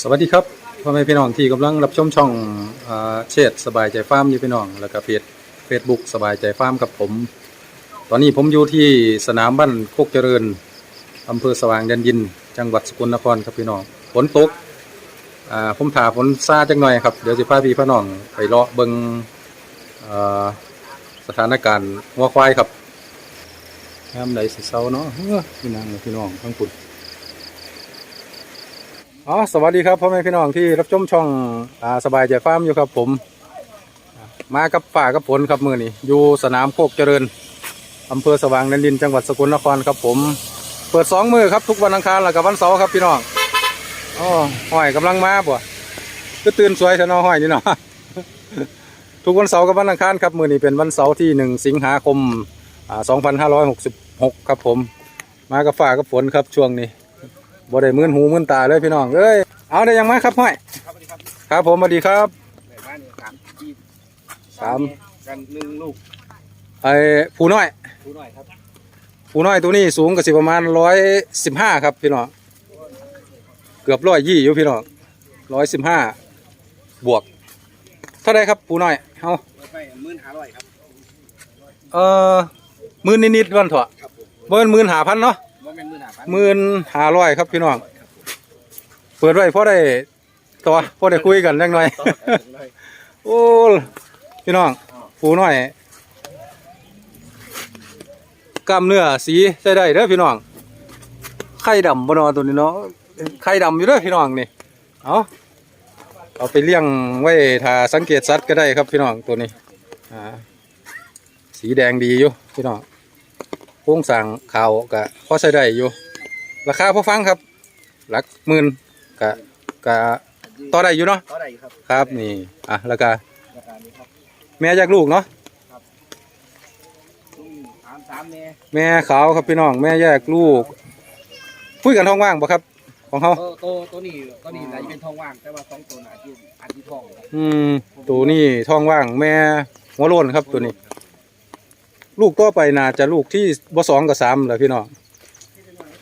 สวัสดีครับพ่อแม่พี่น้องที่กำลังรับชมช่องเชษฐ์สบายใจฟาร์มอยู่พี่น้อง แล้วก็เพจเฟซบุ๊กสบายใจฟาร์มกับผม ตอนนี้ผมอยู่ที่สนามบ้านโคกเจริญอำเภอสว่างแดนดิน จังหวัดสกลนครครับพี่น้องฝนตกผมถาฝนซาจังหน่อยครับเดี๋ยวสิพาพี่พี่น้องไปเลาะเบิงสถานการณ์วัวควายครับยามไหนสิเซาเนาะเฮ้อพี่นางพี่น้องทั้งปุ่น อ๋อสวัสดีครับพ่อแม่พี่น้องที่รับชมช่องอ่าสบายใจฟาร์มอยู่ครับผม มากับป่ากับฝนครับมือนี้อยู่สนามโคกเจริญอำเภอสว่างแดนดินจังหวัดสกลนครครับผม เปิดสองมือครับทุกวันอังคารแล้วกับวันเสาร์ครับพี่น้องอ๋อห้อยกำลังมาบ่ก็ตื่นสวยชะเนอห้อยนี่เนาะทุกวันเสาร์กับวันอังคารครับมือนี้เป็นวันเสาร์ที่หนึ่งสิงหาคมอ่าสองพันห้าร้อยหกสิบหกครับผม มากับฝ่ากับฝนครับช่วงนี้ บ่ได้มื่นหูมื่นตาเลยพี่น้องเอ้ยเอาได้ยังไหมครับห้อยครับสวัสดีครับครับผมสวัสดีครับในบ้านนี่สามที่สามกันหนึ่งลูกไอ้ผู้น้อยดูหน่อยครับผู้น้อยตัวนี้สูงก็สิประมาณร้อยสิบห้าครับพี่น้องเกือบร้อยยี่อยู่พี่น้องร้อยสิบห้าบวก เท่าไรครับผู้น้อยเอาไว้ไปหมื่นห้าร้อยครับเอ่อหมื่นนิดๆวันเถอะครับผมเบิ้นหมื่นหาพันเนาะว่าเป็น หมื่นห้าพันหมื่นหาร้อยครับพี่น้องเปิดไว้พอได้ตัวพอได้คุยกันเล็กน้อยต่อกันเลยโอ้พี่น้องปูน้อยกล้ามเนื้อสีใช้ได้เด้อพี่น้องไข่ดำบเนอตัวนี้เนาะไข่ดำอยู่เด้อพี่น้องนี่เอาเอาไปเลี้ยงไว้ถ้าสังเกตสัตว์ก็ได้ครับพี่น้องตัวนี้อ่าสีแดงดีอยู่พี่น้อง โครงสร้างขาวกะพอใช้ได้อยู่ ราคาพอฟังครับ หลักหมื่นกะกะต่อได้อยู่เนาะ เท่าไหร่ครับครับนี่อะแล้วก็ราคานี้ครับแม่จากลูกเนาะอืมสามสามเนี่ยแม่ขาวครับพี่น้องแม่แยกลูกคุยกันท้องว่างปะครับ ของเขาโตโตตัวนี้ตัวนี้อาจจะเป็นทองว่างแต่ว่าสองตัวน่ะอาจจะอาจจะทองครับอืมตัวนี้ท้องว่างแม่หัวโลนครับตัวนี้ ลูกต่อไปน่าจะลูกที่บ่สองกับสามเลยพี่น้อง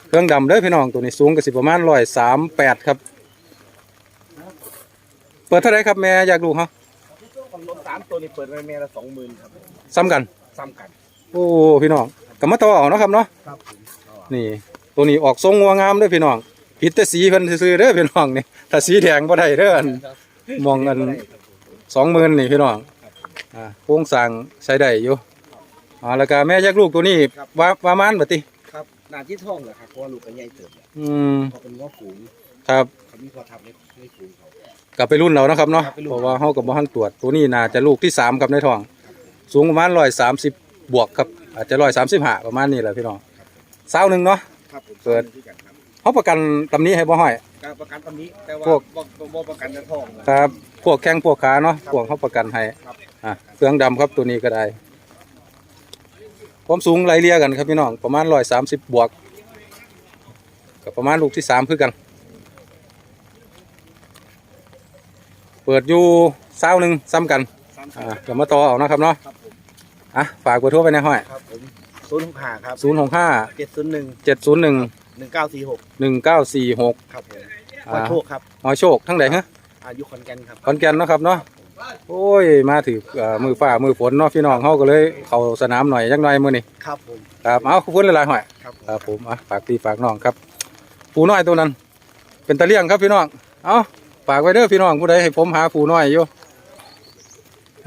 เครื่องดำเด้อพี่น้องตัวนี้สูงกับสิประมาณร้อยสามแปดครับ เปิดเท่าไหรครับแม่อยากลูกเขาของรถสามตัวนี้เปิดไว้เมละสองหมื่นครับซ้ำกัน ซ้ำกันโอ้พี่น้องกับมาต่อเอาเนาะครับเนาะครับผมเอานี่ ตัวนี้ออกทรงงัวงามเด้อพี่น้องผิดแต่สีเพิ่นซื่อๆเด้อพี่น้องนี่ถ้าสีแดงบ่ได้เด้ออันมองกันสองหมื่นนี่พี่น้องอ่าโครงสร้างใช้ได้อยู่ อ่าแล้วก็แม่แยกลูกตัวนี้ว่าว่ามันบัดติครับหนาที่ทองเหรอครับเพราะว่าลูกก็ใหญ่เติบแล้วอืมเขาเป็นง้อฝูงครับเขามีพอทำในในฝูงเขา กลับไปรุ่นเรานะครับเนาะครับไปรุ่น เพราะว่าเฮากับบ่ทันตรวจตัวนี้น่าจะลูกที่สามครับในท้อง สูงประมาณ130 บวกครับ อาจจะ135ประมาณนี้แหละพี่น้องสาวหนึงเนาะ ครับผมเปิดที่กันครับเฮาประกันตำนี้ให้บ่ห้อย การประกันตำนี้แต่ว่าพวก บ่บ่บ่ประกันในทองนะครับ พวกแข้งพวกขาเนาะพวกเฮาประกันให้ ครับอะเครื่องดำครับตัวนี้ก็ได้ ความสูงไล่เลี่ยกันครับพี่น้องประมาณ130บวกกับประมาณลูกที่สามคือกัน เปิดอยู่เศร้าหนึ่งซ้ำกันสามอ่าเดี๋ยวมาต่อเอานะครับเนาะครับผมอะฝากเบอร์โทรไปในห้อยครับผมศูนย์หกห้าครับศูนย์หกห้าเจ็ดศูนย์หนึ่งเจ็ดศูนย์หนึ่งหนึ่งเก้าสี่หกหนึ่งเก้าสี่หกครับผมอ่าขอโชคครับหอยโชคทั้งใดฮะอายุขอนแก่นครับขอนแก่นเนาะครับเนาะ โอ้ย มาถือเอ่อมือฝ่ามือฝนเนาะพี่น้องเขาก็เลยเข้าสนามหน่อยจักหน่อยมือนี่ครับผมครับเอาขอบคุณหลายๆหอยครับผมครับผมอะฝากพี่ฝากน้องครับปูน้อยตัวนั้น เป็นตะเลี่ยงครับพี่น้องเอาฝากไว้เด้อพี่น้องผู้ใดให้ผมหาปูน้อยอยู่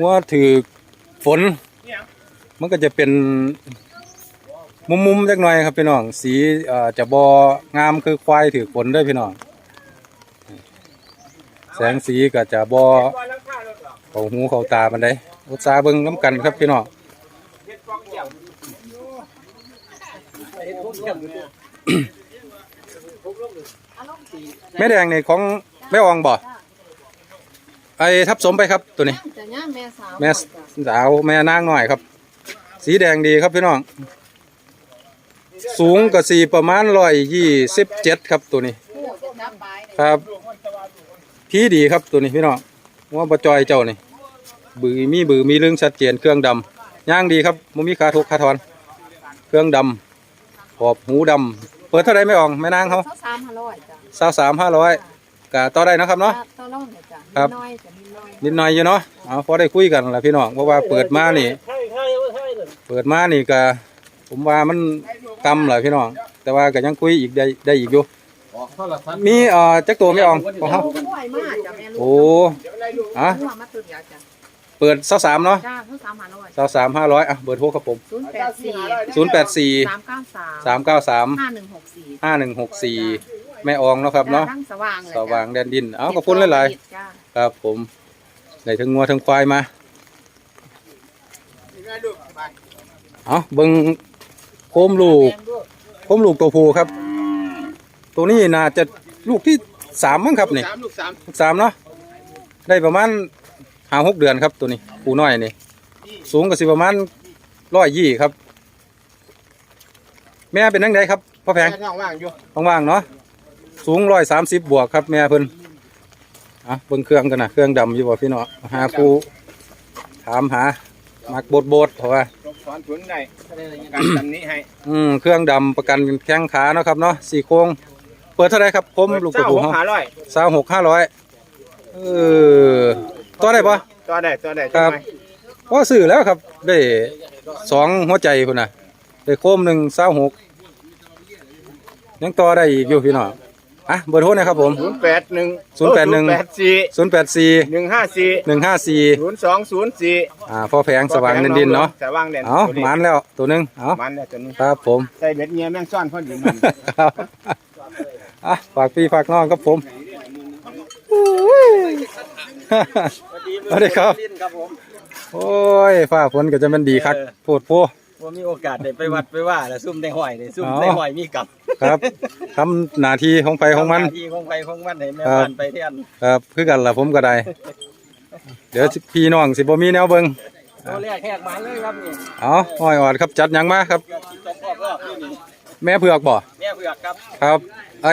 ว่าถือฝน มันก็จะเป็นมุมๆจักหน่อยครับพี่น้องสีเอ่อจะบองามคือควายถือฝนเด้อพี่น้อง แสงสีก็จะบอ เขาหูเขาตามันได้อุตสาห์เบิ่งน้ำกันครับพี่น้องแม่แดงนี่ของแม่อองบ่ไอ้ทับสมไปครับตัวนี้จะย่าแม่สาวแม่สาวแม่นางหน่อยครับ สีแดงดีครับพี่น้อง สูงกับสีประมาณร้อยยี่สิบเจ็ดครับตัวนี้ผู้จะจับไปครับ พี่ดีครับตัวนี้พี่น้อง ว่าบจอยเจ้านี่บือมีบือมีเรื่องชัดเจนเครื่องดำย่างดีครับมันมีคาทุกคาทอน เครื่องดำขอบหูดำเปิดเท่าไรไม่อองแม่นางเขาเขาสามห้าร้อยจ้ะสาวสามห้าร้อยก็ต่อได้นะครับเนาะต้นร่องเนี่ยจ้ะครับนิดน้อยจะนิดน้อยนิดหน่อยอยู่เนาะเอาพอได้คุยกันแหละพี่น้องเพราะว่าเปิดมานี่ใช่ใช่ใช่เลยเปิดมานี่ก็ผมว่ามันกำแหละพี่น้องแต่ว่าก็ยังคุยอีกได้ได้อีกอยู่ ออกโทรทัศน์มีเอ่อจักตัวไม่อองของเขาลูกกล้วยมากจ้ะแม่ลูกโอ้อะหัวมาตัวเดียวจ้ะเปิดเสาสามเนาะจ้าเพิ่งสามหาร้อยเสาสามห้าร้อยอะเบอร์โทรครับผมศูนย์แปดสี่ศูนย์แปดสี่สามเก้าสามสามเก้าสามห้าหนึ่งหกสี่ห้าหนึ่งหกสี่แม่อองเนาะครับเนาะทั้งสว่างเลยสว่างแดนดินเอาขอบคุณหลายๆจ้าครับผมได้ทั้งงัวทั้งควายมาเอาเบิงโคมลูกโคมลูกตัวผู้ครับ ตัวนี้น่าจะลูกที่สามมั้งครับนี่สามลูกสามลูกสามเนาะได้ประมาณห้าหกเดือนครับตัวนี้ผู้น้อยนี่สูงก็สิประมาณร้อยยี่ครับ แม่เป็นนังไดครับพ่อแพงแค่ท้องว่างอยู่ว่างๆเนาะสูงร้อยสามสิบบวกครับ แม่เพิ่นอะเบิ่งเครื่องกันนะเครื่องดำอยู่บ่พี่เนาะหาผู้ถามหามักบดบดเพราะว่าลบสอนทุนได้การตำนี้ให้อืมเครื่องดำประกันแข้งขาเนาะครับเนาะสี่โครงเปิดเท่าไหรครับผมลูกตัวเจ้าผู้หกเฮาหาร้อยสาวหกห้าร้อยเออต่อได้ปะตัวได้ตัวได้ครับพอซื้อแล้วครับ ได้สองหัวใจพุ่นน่ะได้โคมหนึ่งสาวหกยังต่อได้อีกอยู่พี่น้องอะเบอร์โทรนะครับผม ศูนย์แปดหนึ่ง081 แปดสี่ศูนย์แปดสี่หนึ่งห้าสี่หนึ่งห้าสี่ศูนย์สองศูนย์สี่อ่าพ่อแพงสว่างเนินดินเนาะสว่างเด่นเอาตัวนี้หมันแล้วตัวหนึงเอามันเนี่ยตัวนี้ครับผม ใส่เบ็ดเงี้ยแม่งซ่อนพอดีมัน ครับ อะฝากพี่ฝากน้องครับผมสวัสดีครับครับผมโอ้ยฟ้าฝนก็จะมันดีคักโพดโพว่ามีโอกาสได้ไปวัดไปว่าแล้วซุ่มได้หอยได้ซุ่มอ๋อได้หอยมีกับ ครับทำหน้าที่ของไปของมันหาที่ของไปของมันให้แม่ครับบ้านไปเที่ยนครับคือกันล่ะผมก็ได้ เดี๋ยวพี่น้องสิบ่มีแนวเบิ่งตัวแรกแหกหมาเลยครับนี่เอาอ้อยออดครับจัดหยังมาครับเกือบสิบสองรอบรอบนี่นี่แม่เผือกบ่แม่เผือกครับครับ ไอ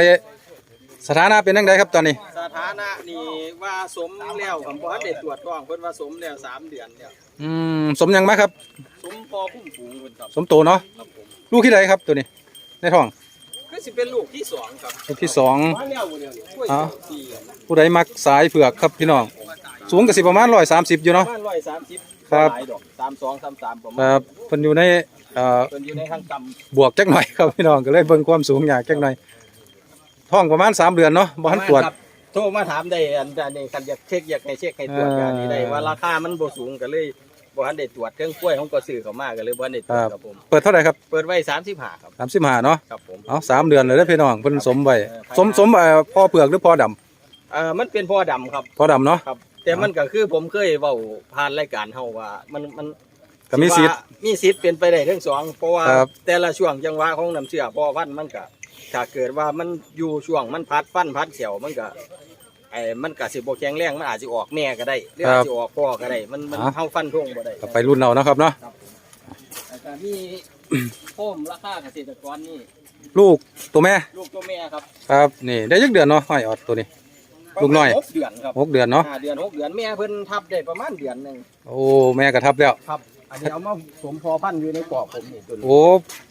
สถานะเป็นจังไดครับตอนนี้ สถานะนี่ว่าสมแล้วผมบอกให้เด็ดตรวจกล้องเพิ่นว่าสมแล้วสามเดือนแล้วอืมสมหยังมาครับ สมพอพุ่มฝูงเพิ่นครับสมโตเนาะครับผมลูกที่ใดครับตัวนี้ ในท้องก็สิเป็นลูกที่สองครับลูกที่สอง มาแล้วบ่เดียวนี่ช่วยอ๋อสี่ผู้ใดมักสายเผือกครับพี่น้อง สูงก็สิประมาณ130อยู่ประเนาะมาณร้อยสามสิบครับ หลายดอกสามสองสามสามประคมาณรับเพิ่นอยู่ในเอ่อเพิ่นอยู่ในทางต่ำบวกจักหน่อยครับพี่น้องก็เลยเบิ่งความสูงอยากจักหน่อย ท้องประมาณ3เดือนเนาะบ่ทันตรวจครับโทรมาถามได้อันอันนี้คันอยากเช็คอยากให้เช็คให้ตรวจอ่ากันนี้ได้ว่าราคามันบ่สูงก็เลยบ่ทันได้ตรวจเครื่องกล้วยของก็ซื้อเข้ามาก็เลยบ่ทันได้ตรวจครับครับผมเปิดเท่าไหร่ครับเปิดไว้35ครับ35เนาะครับผม เอาสามเดือนเลยเด้อพี่น้องเพิ่นสมไว้เออ สมสมเอ่อพ่อเผือกหรือพ่อดำเอ่อมันเป็นพ่อดำครับพ่อดำเนาะ ครับ แต่มันก็คือผมเคยเว้าผ่านรายการเฮาว่ามันมันก็มีสิทธิ์ ว่ามีสิทธิ์เป็นไปได้ทั้งสองเพราะว่าครับ แต่ละช่วงจังหวะของน้ำเชื่อพ่อพันธุ์มันก็ ถ้าเกิดว่ามันอยู่ช่วงมันพัดฟันพัดเขียวมันก็ไอ้มันก็สิบ่แข็งแรงมันอาจสิออกแม่ก็ได้หรืออาจสิออกพ่อก็ได้มันมันเฮาฟันธงบ่ได้ก็ไปรุ่นเอานะครับเนาะแล้วก็มี โคมราคาเกษตรกรนี่ลูกตัวแม่ลูกตัวแม่ครับครับนี่ได้ยักเดือนเนาะห้อยออดตัวนี้ ลูกน้อยหกเดือนครับหกเดือนเนาะห้าเดือนหกเดือนแม่เพิ่นทับได้ประมาณเดือนหนึงโอ้แม่กระทับแล้ว ครับ อันนี้เอามาสมพอพันธุ์อยู่ในกรอบผมนี่ตัวนี้โอ้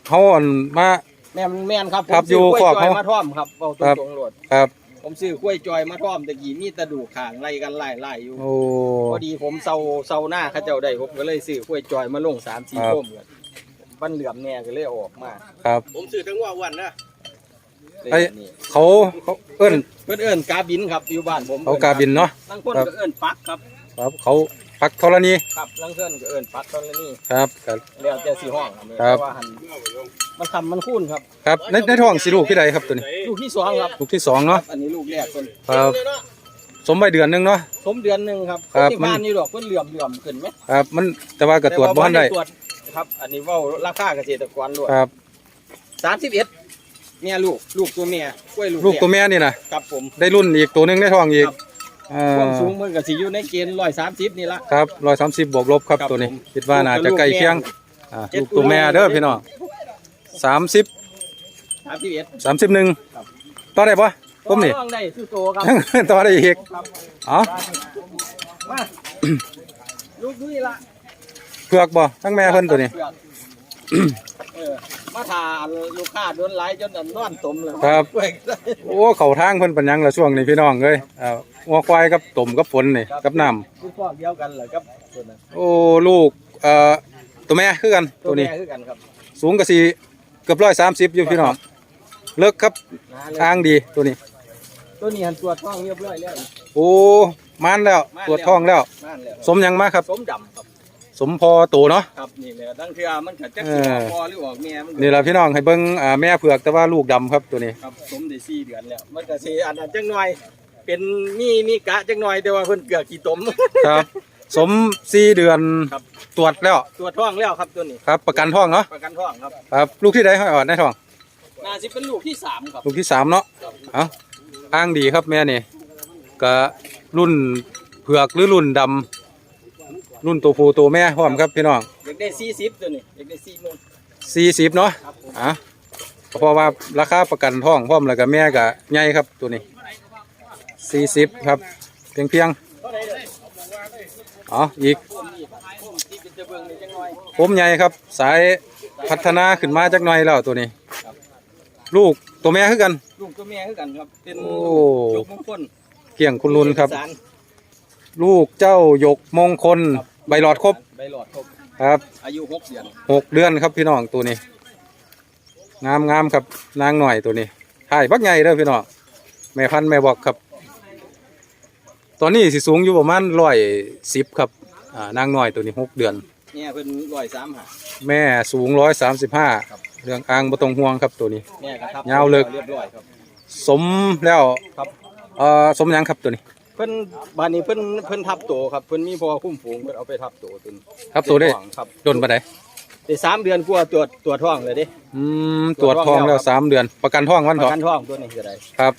เขาอ่อนมา แม่นแม่นครับผมครับซื้อยู่กล้วยครอบจอยเขามาท่อมครับเอาตครับรงๆโลดครับ ผมซื้อกล้วยจอยมาท่อมตะกี้มีแตะดูกขางไล่กันไล่ไล่อยู่ โอ้ พอดีผมเซาเซาหน้าเขาเจ้าได้ผมก็เลยซื้อกล้วยจอยมาลงสามสี่ครับโคมกันบันเหลื่อมแน่ก็เลยเอาออกมาครับ ผมซื้อทั้งว่าวันนะไอ้ นี่เขาเขาเอิ้นเพื่อนเอิ้นกาบินครับอยู่บ้านผมเขากาบินเนาะ บางคนครับก็เอิ้นปักครับครับเขา ปักธรณีครับลังเพื่อนก็เอิ้นปักตอนนี้ครับครับ แล้วแต่สีห้องครับครับแต่ว่าหันมันทำมันคุ้นครับ ครับในในท้องสิลูกที่ใดครับตัวนี้ ลูกที่สองครับ ลูกที่สองเนาะอันนี้ลูกแรกคนครับ สมไปเดือนหนึงเนาะ สมเดือนหนึ่งครับครับ ที่บ้านนี่ดอกเพิ่นเหลื่อมเหลื่อมขึ้นไหมครับ มันแต่ว่าก็ตรวจบ่ทันได้ตรวจครับ อันนี้เว่าราคาเกษตรกรล้วนครับ สามสิบเอ็ดเมียลูก ลูกตัวเมียกล้วยลูกลูกตัวแรแม่นี่นะ ครับผม ได้รุ่นอีกตัวหนึงในท้องอีก ครับ อ่ความาสูงมันก็สิอยู่ในเกณฑ์ร้อยสามสิบนี่ละ ครับร้อยสามสิบบวกลบครับครับตัวนี้ ผมคิดว่าน่าจะใกล้เคียงอ่าเจ็ด ลูกตัวแม่เด้อพี่น้องสามสิบสามสิบเอ็ดสามสิบหนึ่งครับ ต่อได้ปะผมนี่ลองได้คือโตครับ ต่อได้อีกครับ เอ๋อมา ลูกด้วยละเผือกบ่ทั้งแม่เพิ่นตัวนี้เผือกเออ มาทาอันลูกค้าโดนไล่จนอันนอนตมเลยครับเว้ยโอ้เขาทางเพิ่นปัญญังละช่วงนี้พี่น้องเอ้ยอ่างัวควายกับต้มกับฝนนี่กับน้ำคือพวกเดียวกันเหรอครับตัวนั้นโอ้ลูกเอ่อตัวแม่คือกันตัวนี้ แม่คือกันครับสูงก็สิเกือบ130อยู่พี่น้องเลิกครับนะเลยทางดีตัวนี้ ตัวนี้หันตัวจท้องเรียบร้อยแล้ว โอ้มานแล้วม่านตรวจท้องแล้วม่านแล้วสมหยังมาครับ สมดำครับ สมพอโตเนาะ ครับนี่แหละตั้งเทื่อมันก็จักเอสิอออกพอหรือออกแม่มันก็นี่ล่ะพี่น้องให้เบิ่งอ่าแม่เผือกแต่ว่าลูกดำครับตัวนี้ ครับสมได้สี่เดือนแล้ว มันก็สิอันอันจังหน่อย เป็นมีมีกะจังหน่อยแต่ว่าเพิ่นเกลือกี่ตม ครับ สมสี่เดือนครับ ตรวจแล้วตัวจท้องแล้วครับตัวนี้ ครับ ประกันท้องเนาะประกันท้องครับครับลูกที่ใดให้อ่อนได้ท้อง น่าสิเป็นลูกที่สามครับ ลูกที่สามเนาะเอาอ้างดีครับแม่นี่ก็รุ่นเผือกหรือรุ่นดำ รุ่นตัวผู้ตัวแม่พร้อมครับพี่น้องอยากได้สี่สิบตัวนี้อยากได้สี่หมื่นสี่สิบเนาะครับผมอะเพราะว่าราคาประกันท้องพร้อมแล้วก็แม่ก็ใหญ่ครับตัวนี้สี่สิบครับ เพียงเพียงๆอ๋ออีกผมนี่ครับผมที่เป็นจะเบิ่งนี่จังหน่อยผมใหญ่ครับ สายพัฒนาขึ้นมาจักหน่อยแล้วตัวนี้ ลูกตัวแม่คือกัน ลูกตัวแม่คือกันครับ เป็นโอ้ยกมงคลเกี่ยงคุณลุนครับสารลูกเจ้าหยกมงคล ใบหลอดครบใบหลอดครบครับ อายุหกเดือนหกเดือนครับพี่น้องตัวนี้งามงามครับนางหน่อยตัวนี้ถ่ายบักใหญ่เด้อพี่น้องแม่พันธุ์แม่บอกครับ ตอนนี้สิสูงอยู่ประมาณร้อยสิบครับอ่านางหน่อยตัวนี้หกเดือน เนี่ยเพิ่นร้อยสามหา แม่สูงร้อยสามสิบห้าครับ เรื่องอ่างบ่ต้องห่วงครับตัวนี้ แม่ก็ครับยาวเลิกเรียบร้อยครับ สมแล้วครับ เอ่อสมหยังครับตัวนี้ เพิ่นบ้านนี้เพิ่นเพิ่นทับโตครับเพิ่นมีพอคุ้มฝูงเพิ่นเอาไปทับโตตุนครับตัวได้ครับโดนปะไดได้สามเดือนกว่าตรวจตรวจท้องเลยเดิอืมตรวจท้องแล้วสามเดือน ประกันท้องวันปเถระอะกันท้องตัวนี้คืออะไรครับ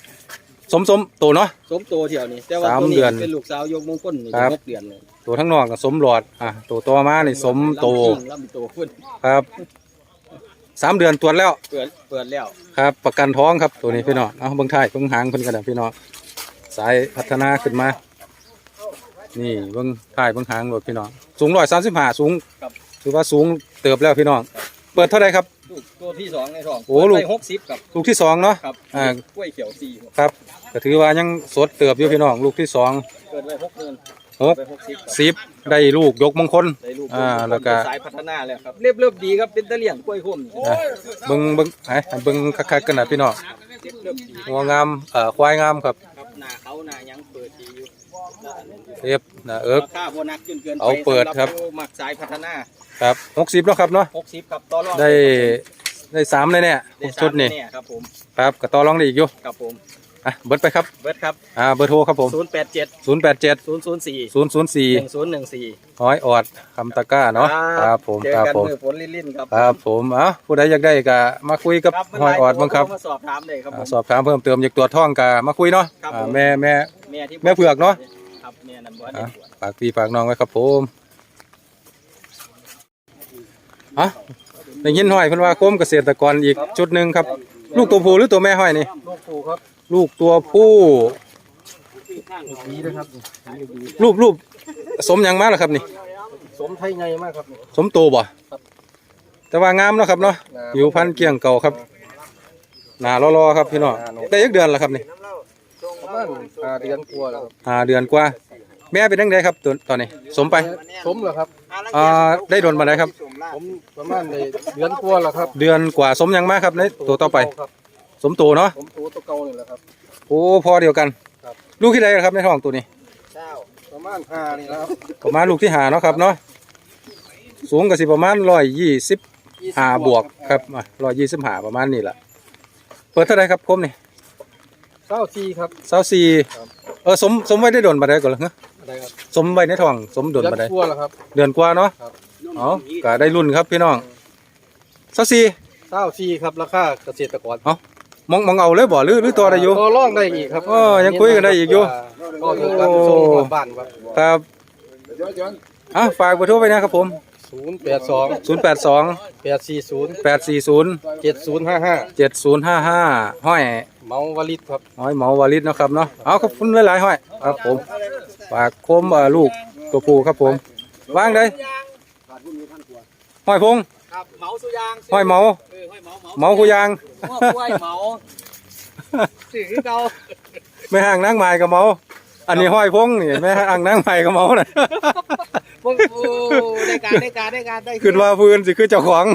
สมสมตัวเนาะ สมโตเที่ยวนี้แต่ว่าสามตัวนี้เดือนเป็นลูกสาวยกมงคลนี่ครับ หกเดือนเลยตัวทั้งนอกกับสมหลอดอะตัวต่อมานี่สมโตลำคิงลำโตขึ้นครับสามเดือนตรวจแล้วเปิดเปิดแล้วครับ ประกันท้องครับตัวนี้พี่น้องเอาเบิ่งท้ายเบิ่งหางเพิ่นกันนะพี่น้อง สายพัฒนาขึ้นมา นี่เบิ่งท้ายเบิ่งหางรถพี่น้องสูงร้อยสามสิบห้าสูงครับ ถือว่าสูงเติบแล้วพี่น้อง เปิดเท่าไหรครับ ลูกตัวที่สองในท้องโอ้ลูก หกสิบครับลูกที่สองเนาะ ครับอ่า กล้วยเขียวสี่ครับครับก็ถือว่ายังสดเติบอยู่พี่น้อง ลูกที่สองเกิดไว้หกเดือนหกไปหกสิบครับสิบได้ลูกยกมงคล ได้ลูกอ่าแล้วก็สายพัฒนาแล้วครับเรียบเรียบดีครับเป็นตะเลี่ยงกล้วยคุ้มนี่นะเบิ่งเบิ่งไอ้เบิ่งคักๆกันนะพี่น้องเรียบเรียบดี งัวงามเอ่อควายงามครับครับ หน้าเขาหน้ายังเปิดดีอยู่เรียบนะเอิกราคาโบนักจนเกินไปเอาเปิดครับสำหผู้มักสายพัฒนาครับหกสิบเนาะครับเนาะหกสิบครับต่อรองได้ได้สามเลยเนี่ยได้สามชุดนี่แน่ครับผมครับก็ต่อรองได้อีกอยู่ครับผม อะเบิดไปครับเบิร์ดครับอ่าเบอร์โทรครับผมศูนย์แปดเจ็ดศูนย์แปดเจ็ดศูนย์ศูนย์สี่ศูนย์ศูนย์สี่หนึ่งศูนย์หนึ่งสี่ห้อยออดคำตะกร้าเนาะครับผมเจอครับกันผมมือฝนลิ่นๆครับครับผมเอะผู้ใดอยากได้ก็มาคุยกับครับมันห้อยออดบ้างครับโทมาสอบถามเลยครับผอ่าม สอบถามเพิ่มเติมอยากตรวจท้องก็มาคุยเนาะครับอ่าผมแม่แม่ แม่ที่แม่เผือกเนอะ ครับแม่นันบอลอะฝากพี่ฝากน้องไว้ครับผมอะได้ยินห้อยเพิ่นว่าโคมเกษตรกรอีกชุดหนึ่งครับ ลูกตัวผู้หรือตัวแม่ห้อยนี่ลูกปูครับ ลูกตัวผู้ดีนะครับรูปรูปสมหยังมาแล้วครับนี่ สมไทยไงมากครับสมโตบ่แต่ว่างามเนาะครับเนาะผิวพันธุ์เกลี้ยงเก่าครับหน้ารอๆครับพี่น้องได้ยักเดือนแล้วครับนี่ประมาณห้าเดือนกว่าแล้วครับห้าเดือนกว่า แม่เป็นจังไดครับตัวตอนนี้ สมไปสมเหรอครับ อ่าได้โดนมาได้ครับ ผมประมาณในเดือนกว่าแล้วครับเดือนกว่าสมหยังมาครับในตัวต่อไป ครับ สมโตเนาะผมตัวตัวเก่านี่แหละครับ โอ้พอเดียวกันครับ ลูกที่ใดครับในท้องตัวนี้ เจ้าประมาณห้านี่แหละครับประมาณลูกที่หาเนาะครับเนาะสูงก็สิประมาณร้อยยี่สิบห้าบวกครับร้อยยี่สิบห้าประมาณนี้แหละเปิดเท่าไหรครับคมนี่เก้าซีครับเศร้าสี่ครับ เออสมสมไว้ได้โดนมาได้ก่อนเหรอฮะอะไรครับสมไว้ในท้องสมโดนเดือนมาได้กว่าแล้วครับ เดือนกว่าเนาะครับอ๋อก็ได้รุ่นครับพี่น้องเศร้าสี่เก้าซีครับราคาเกษตรกร มองมองเอาเลยบ่หรือหรือตัวอะไรอยู่ก็ร้องได้อีกครับเออยังคุยกันได้อีกอยู่ ก็อยู่กับส่งของบ้านครับครับอะฝากเบอร์โทรไปนะครับผม ศูนย์แปดสอง0 8 2 แปดสี่ศูนย์8 4 0 เจ็ดศูนย์ห้าห้า7 0 5 5 ห้อย เมาวลิตครับ ห้อยเหมาวาลิดเนาะครับเนาะ เอาขอบคุณหลายๆห้อยครับผม ฝากโคมเอ่อลูกตัวผู้ครับผมวางได้ห้อยพง ครับเหมาสุยางห้อยเมาเออห้อยเหมาเหมาเมาคูยางหัวกล้วยเหมาสื่อคือเก่าแม่ห่างนางไม้ก็เมาอันนี้ห้อยพงนี่แม่ห่างนางไม้ก็เมาน่ะโอ้โหได้การได้การได้การได้ขึ้นว่าพื้นสิคือเจ้าของ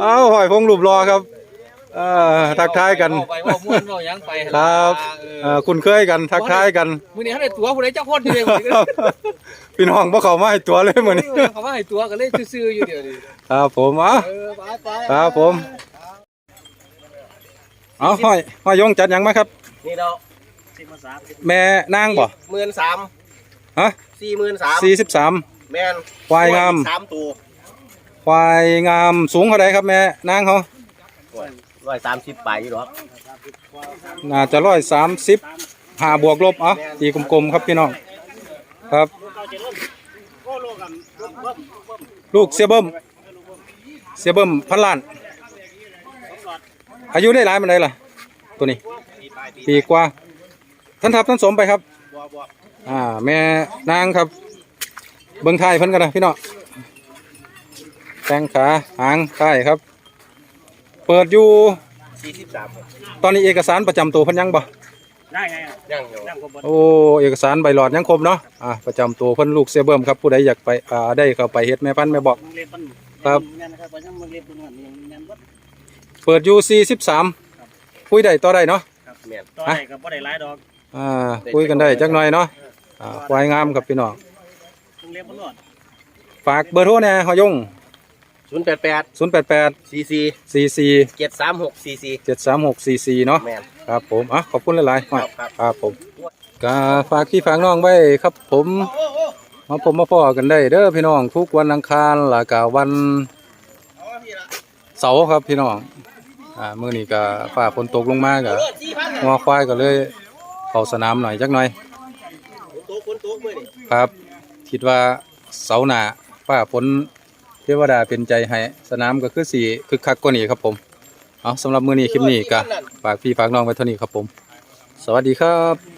เอ้าห้อยพงรูปรอครับเอ่อทักทายกันเว้ไปเว่าม่วนเรายังไปครับ เอเอ่ออคุณเคยกันทักทายกัน มื้อนี้เขาได้ตัวผู้ใดเจ้าคนอยู่เลยมื้อนี้พี่น้องบ่เข้ามาให้ตัวเลยมื้อนี้เขาว่าให้ตัวก็เลยซื่อๆอยู่เดี๋ยวนี้ครับผมเอะเออไปไปครับผมเอาห้อยห้อยยงจัดหยังมาครับ นี่เราแม่นางบ่หมื่นสามฮะสี่หมื่นสาม43 แมนควายงาม สามตัวควายงามสูงเท่าใดครับแม่นางเขาร้อยสามสิบปลายอยู่หรอก น่าจะร้อยสามสิบหาบวกลบเอะตีกลมๆครับพี่น้องครับ ลูกเสียเบิ้มเสียเบิ้มพันล้าน อายุได้หลายมันไดล่ะ ตัวนี้ปีกว่า ท่านทับท่านสมไปครับ อ่า แม่นางครับ เบิ้งไทยพิ่นกันนะพี่น้องแข้งขาหางไทยครับ เปิดอยู่ สี่สิบสามตอนนี้เอกสารประจำตัวเพิ่นยังบ่ ได้ไงอะยังอยู่นั่งครบหมดโอ้เอกสารใบหลอดยังครบเนาะอ่าประจำตัวเพิ่นลูกเสียเบิ่มครับผู้ใดอยากไปอ่าได้เข้าไปเฮ็ดแม่พันธุ์แม่บอก มึงเล็บมันครับงานนะครับไปทั้งมึงเล็บตัวนั้นยังงานวัดเปิดอยู่43คุยได้ต่อได้เนาะแมนต่อได้กับบ่ได้หลายดอกอ่าคุยกันได้จักหน่อยเนาะอ่าควายงามครับพี่น้องมึงเล็บมันรอดฝากเบอร์โทรแหน่หอยง ศูนย์แปดแปด088สี่สี่44เจ็ดสามหกสี่สี่73644เนาะแมน ครับผมอะขอบคุณหลายๆหอยครับ ครับผมก็ฝากพี่ฝากน้องไว้ครับผมมาผมมาพ่อกันได้ เด้อพี่น้องทุกวันอังคารแล้วก็วันเสาร์ครับพี่น้องอ่ามื้อนี้ก็ฟ้าฝนตกลงมาก็งัวควายก็เลยเข้าสนามหน่อยจักหน่อย โต๊ะคนโต๊ะมือนี่ครับคิดว่าเสาร์หน้าฟ้าฝน เทวดาเป็นใจให้สนามก็คือสีคึกคักกว่านี้ครับผม เอาสำหรับมื้อนี้คลิปนี้ก็ฝากพี่ฝากน้องไว้เท่านี้ครับผม สวัสดีครับ